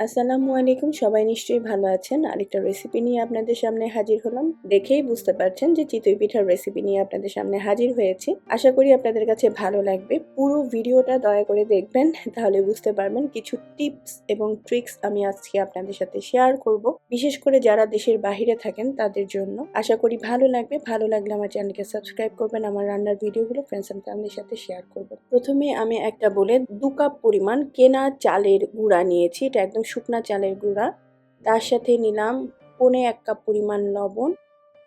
আসসালামু আলাইকুম, সবাই নিশ্চয়ই ভালো আছেন। আরেকটা রেসিপি নিয়ে আপনাদের সামনে হাজির হলাম। দেখেই বুঝতে পারছেন যে চিতই পিঠার রেসিপি নিয়ে আপনাদের সামনে হাজির হয়েছি। আশা করি আপনাদের কাছে ভালো লাগবে। পুরো ভিডিওটা দয়া করে দেখবেন, তাহলে বুঝতে পারবেন কিছু টিপস এবং ট্রিক্স আমি আজকে আপনাদের সাথে শেয়ার করব। বিশেষ করে যারা দেশের বাহিরে থাকেন, তাদের জন্য। আশা করি ভালো লাগবে। ভালো লাগলে আমার চ্যানেলকে সাবস্ক্রাইব করবেন, আমার রান্নার ভিডিওগুলো ফ্রেন্ডস অ্যান্ড ফ্যামিলির সাথে শেয়ার করব। প্রথমে আমি একটা বলে দু কাপ পরিমাণ কেনা চালের গুঁড়া নিয়েছি। এটা একদম শুকনা চালের গুঁড়া, তার সাথে নিলাম পনে এক কাপ পরিমাণ লবণ,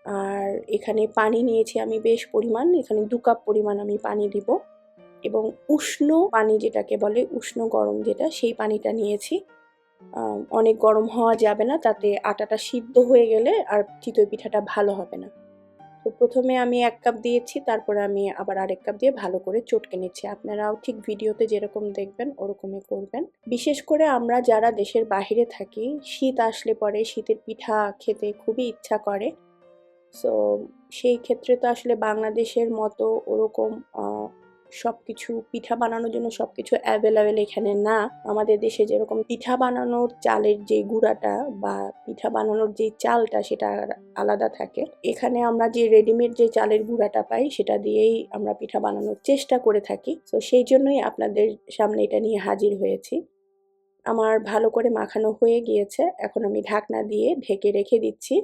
আর এখানে পানি নিয়েছি আমি বেশ পরিমাণ, এখানে দু কাপ পরিমাণ আমি পানি দিব এবং উষ্ণ পানি যেটাকে বলে, উষ্ণ গরম যেটা, সেই পানিটা নিয়েছি। অনেক গরম হওয়া যাবে না, তাতে আটাটা সিদ্ধ হয়ে গেলে আর চিতই পিঠাটা ভালো হবে না। তো প্রথমে আমি এক কাপ দিয়েছি, তারপরে আমি আবার আরেক কাপ দিয়ে ভালো করে চটকে নিচ্ছি। আপনারাও ঠিক ভিডিওতে যেরকম দেখবেন, ওরকমই করবেন। বিশেষ করে আমরা যারা দেশের বাহিরে থাকি, শীত আসলে পরে শীতের পিঠা খেতে খুবই ইচ্ছা করে। সো সেই ক্ষেত্রে তো আসলে বাংলাদেশের মতো ওরকম সব কিছু পিঠা বানানোর জন্য সব কিছু অ্যাভেলেবেল এখানে না। আমাদের দেশে যেরকম পিঠা বানানোর চালের যে গুঁড়াটা বা পিঠা বানানোর যে চালটা সেটা আলাদা থাকে। এখানে আমরা যে রেডিমেড যে চালের গুঁড়াটা পাই সেটা দিয়েই আমরা পিঠা বানানোর চেষ্টা করে থাকি। তো সেই জন্যই আপনাদের সামনে এটা নিয়ে হাজির হয়েছি। আমার ভালো করে মাখানো হয়ে গিয়েছে। এখন আমি ঢাকনা দিয়ে ঢেকে রেখে দিচ্ছি।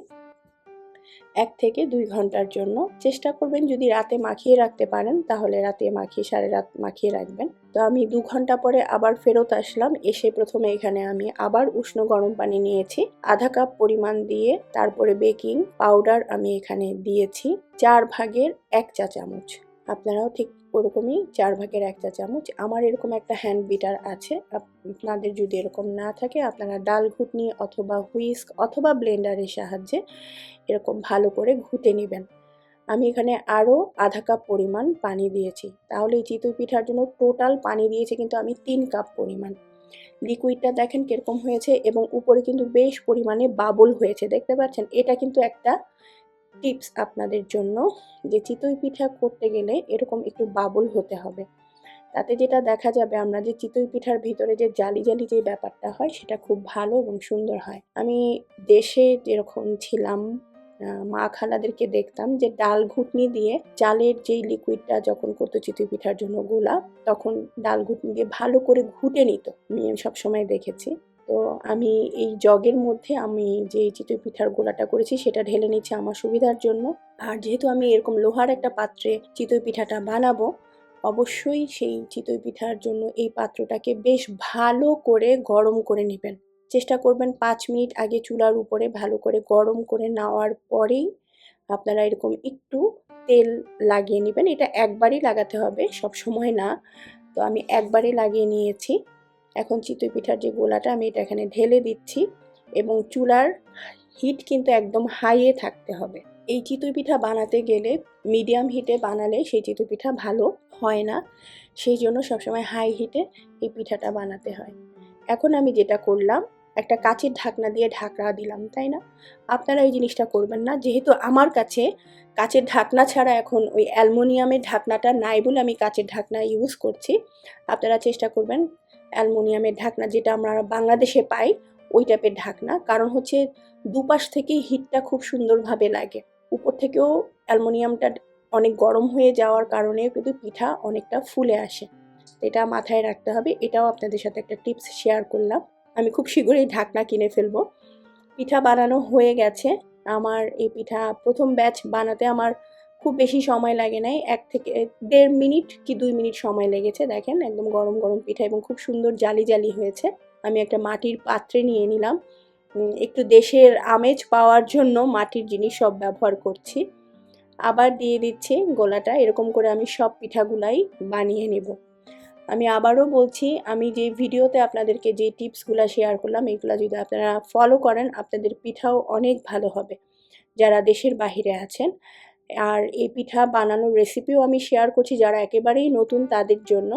এক থেকে দুই ঘণ্টার জন্য চেষ্টা করবেন যদি রাতে মাখিয়ে রাখতে পারেন, তাহলে রাতে মাখিয়ে, সাড়ে রাত মাখিয়ে রাখবেন। তো আমি দু ঘণ্টা পরে আবার ফেরত আসলাম। এসে প্রথমে এখানে আমি আবার উষ্ণ গরম পানি নিয়েছি। আধা কাপ পরিমাণ দিয়ে তারপরে বেকিং পাউডার আমি এখানে দিয়েছি। চার ভাগের এক চা চামচ আপনারাও ঠিক ওরকমই চার ভাগের এক চা চামচ। আমার এরকম একটা হ্যান্ড বিটার আছে। আপনাদের যদি এরকম না থাকে, আপনারা ডাল ঘুটনি অথবা হুইস্ক অথবা ব্লেন্ডারের সাহায্যে এরকম ভালো করে ঘুটে নেবেন। আমি এখানে আরও আধা কাপ পরিমাণ পানি দিয়েছি। তাহলে এই চিতই পিঠার জন্য টোটাল পানি দিয়েছি কিন্তু আমি তিন কাপ পরিমাণ। লিকুইডটা দেখেন কীরকম হয়েছে এবং উপরে কিন্তু বেশ পরিমাণে বাবল হয়েছে। দেখতে পাচ্ছেন? এটা কিন্তু একটা টিপস আপনাদের জন্য যে চিতই পিঠা করতে গেলে এরকম একটু বাবল হতে হবে। তাতে যেটা দেখা যাবে আমরা যে চিতই পিঠার ভিতরে যে জালি জালি যে ব্যাপারটা হয় সেটা খুব ভালো এবং সুন্দর হয়। আমি দেশে যেরকম ছিলাম মা খালাদেরকে দেখতাম যে ডাল ঘুটনি দিয়ে চালের যেই লিকুইডটা যখন করতো চিতই পিঠার জন্য গোলা, তখন ডাল ঘুটনি দিয়ে ভালো করে ঘুটে নিত। আমি সবসময় দেখেছি। তো আমি এই জগের মধ্যে আমি যে চিতই পিঠার গোলাটা করেছি, সেটা ঢেলে নিচ্ছি আমার সুবিধার জন্য। আর যেহেতু আমি এরকম লোহার একটা পাত্রে চিতই পিঠাটা বানাবো, অবশ্যই সেই চিতই পিঠার জন্য এই পাত্রটাকে বেশ ভালো করে গরম করে নেবেন। চেষ্টা করবেন পাঁচ মিনিট আগে চুলার উপরে ভালো করে গরম করে নেওয়ার পরেই আপনারা এরকম একটু তেল লাগিয়ে নেবেন। এটা একবারই লাগাতে হবে, সব সময় না। তো আমি একবারই লাগিয়ে নিয়েছি। এখন চিতই পিঠার যে গোলাটা আমি এটা এখানে ঢেলে দিচ্ছি এবং চুলার হিট কিন্তু একদম হাইয়ে থাকতে হবে। এই চিতই পিঠা বানাতে গেলে মিডিয়াম হিটে বানালে সেই চিতই পিঠা ভালো হয় না, সেই জন্য সবসময় হাই হিটে এই পিঠাটা বানাতে হয়। এখন আমি যেটা করলাম, একটা কাচের ঢাকনা দিয়ে ঢাকনা দিলাম, তাই না? আপনারা এই জিনিসটা করবেন না, যেহেতু আমার কাছে কাচের ঢাকনা ছাড়া এখন ওই অ্যালমোনিয়ামের ঢাকনাটা নাই বলে আমি কাচের ঢাকনা ইউজ করছি, আপনারা চেষ্টা করবেন অ্যালমোনিয়ামের ঢাকনা যেটা আমরা বাংলাদেশে পাই, ওই টাইপের ঢাকনা। কারণ হচ্ছে দুপাশ থেকেই হিটটা খুব সুন্দরভাবে লাগে। উপর থেকেও অ্যালমোনিয়ামটা অনেক গরম হয়ে যাওয়ার কারণে কিন্তু পিঠা অনেকটা ফুলে আসে। এটা মাথায় রাখতে হবে। এটাও আপনাদের সাথে একটা টিপস শেয়ার করলাম। আমি খুব শীঘ্রই ঢাকনা কিনে ফেলব। পিঠা বানানো হয়ে গেছে। আমার এই পিঠা প্রথম ব্যাচ বানাতে আমার খুব বেশি সময় লাগে নাই, এক থেকে দেড় মিনিট কি দুই মিনিট সময় লেগেছে, দেখেন একদম গরম গরম পিঠা এবং খুব সুন্দর জালি জালি হয়েছে। আমি একটা মাটির পাত্রে নিয়ে নিলাম। একটু দেশের আমেজ পাওয়ার জন্য মাটির জিনিস সব ব্যবহার করছি। আবার দিয়ে দিচ্ছি গোলাটা, এরকম করে আমি সব পিঠাগুলাই বানিয়ে নেব। আমি আবারও বলছি, আমি যে ভিডিওতে আপনাদেরকে যে টিপসগুলো শেয়ার করলাম, এগুলো যদি আপনারা ফলো করেন, আপনাদের পিঠাও অনেক ভালো হবে। যারা দেশের বাহিরে আছেন আর এই পিঠা বানানোর রেসিপিও আমি শেয়ার করছি যারা একেবারেই নতুন তাদের জন্য।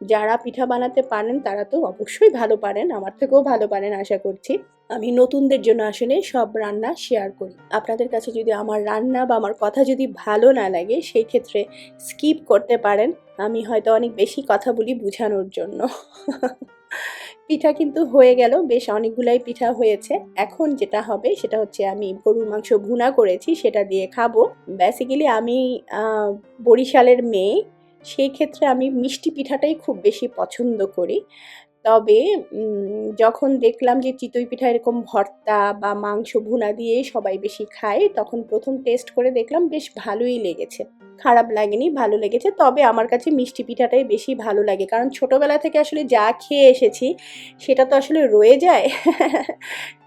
যারা পিঠা বানাতে পারেন, তারা তো অবশ্যই ভালো পারেন, আমার থেকেও ভালো পারেন আশা করছি। আমি নতুনদের জন্য আসলে সব রান্না শেয়ার করি। আপনাদের কাছে যদি আমার রান্না বা আমার কথা যদি ভালো না লাগে, সেই ক্ষেত্রে স্কিপ করতে পারেন। আমি হয়তো অনেক বেশি কথা বলি বোঝানোর জন্য। পিঠা কিন্তু হয়ে গেল, বেশ অনেকগুলাই পিঠা হয়েছে। এখন যেটা হবে সেটা হচ্ছে আমি গরুর মাংস ভুনা করেছি, সেটা দিয়ে খাব। বেসিক্যালি আমি বরিশালের মেয়ে, সেই ক্ষেত্রে আমি মিষ্টি পিঠাটাই খুব বেশি পছন্দ করি। তবে যখন দেখলাম যে চিতই পিঠা এরকম ভর্তা বা মাংস ভুনা দিয়ে সবাই বেশি খায়, তখন প্রথম টেস্ট করে দেখলাম বেশ ভালোই লেগেছে। খারাপ লাগেনি, ভালো লেগেছে। তবে আমার কাছে মিষ্টি পিঠাটাই বেশি ভালো লাগে। কারণ ছোটোবেলা থেকে আসলে যা খেয়ে এসেছি, সেটা তো আসলে রয়ে যায়।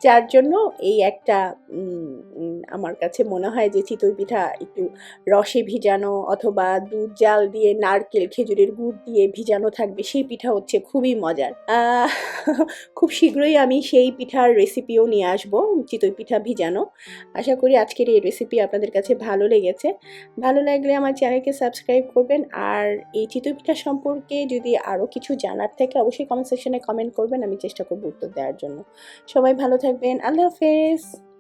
যার জন্য এই একটা আমার কাছে মনে হয় যে চিতই পিঠা একটু রসে ভিজানো অথবা দুধ জাল দিয়ে নারকেল, খেজুরের গুড় দিয়ে ভিজানো থাকবে, সেই পিঠা হচ্ছে খুবই মজার। খুব শীঘ্রই আমি সেই পিঠার রেসিপিও নিয়ে আসব, চিতই পিঠা ভিজানো। আশা করি আজকের এই রেসিপি আপনাদের কাছে ভালো লেগেছে। ভালো লাগলে আমার চ্যানেলকে সাবস্ক্রাইব করবেন আর এই চিতই পিঠা সম্পর্কে যদি আরও কিছু জানার থাকে, অবশ্যই কমেন্ট সেকশনে কমেন্ট করবেন, আমি চেষ্টা করব উত্তর দেওয়ার জন্য। সবাই ভালো থাকবেন, আল্লাহ হাফেজ!